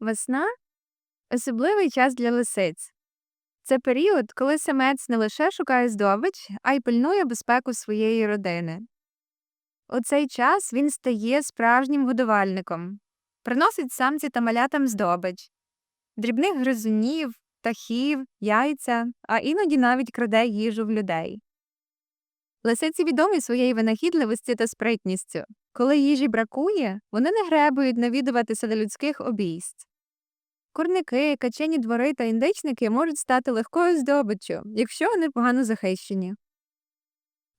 Весна особливий час для лисиць. Це період, коли самець не лише шукає здобич, а й пильнує безпеку своєї родини. У цей час він стає справжнім годувальником, приносить самці та малятам здобич, дрібних гризунів, птахів, яйця, а іноді навіть краде їжу в людей. Лисиці відомі своєю винахідливості та спритністю. Коли їжі бракує, вони не гребують навідуватися до людських обійсть. Курники, качені двори та індичники можуть стати легкою здобиччю, якщо вони погано захищені.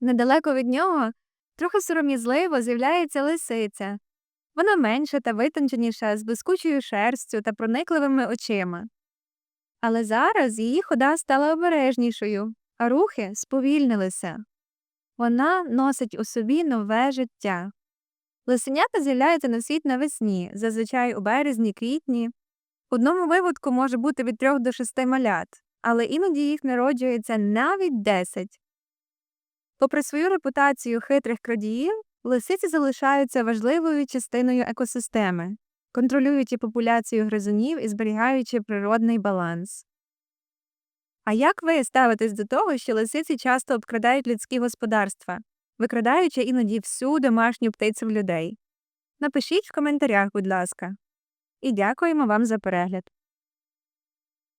Недалеко від нього, трохи сором'язливо, з'являється лисиця. Вона менша та витонченіша, з блискучою шерстю та проникливими очима. Але зараз її хода стала обережнішою, а рухи сповільнилися. Вона носить у собі нове життя. Лисенята з'являються на світ навесні, зазвичай у березні, квітні. В одному виводку може бути від трьох до шести малят, але іноді їх народжується навіть десять. Попри свою репутацію хитрих крадіїв, лисиці залишаються важливою частиною екосистеми, контролюючи популяцію гризунів і зберігаючи природний баланс. А як ви ставитесь до того, що лисиці часто обкрадають людські господарства, викрадаючи іноді всю домашню птицю в людей? Напишіть в коментарях, будь ласка. І дякуємо вам за перегляд.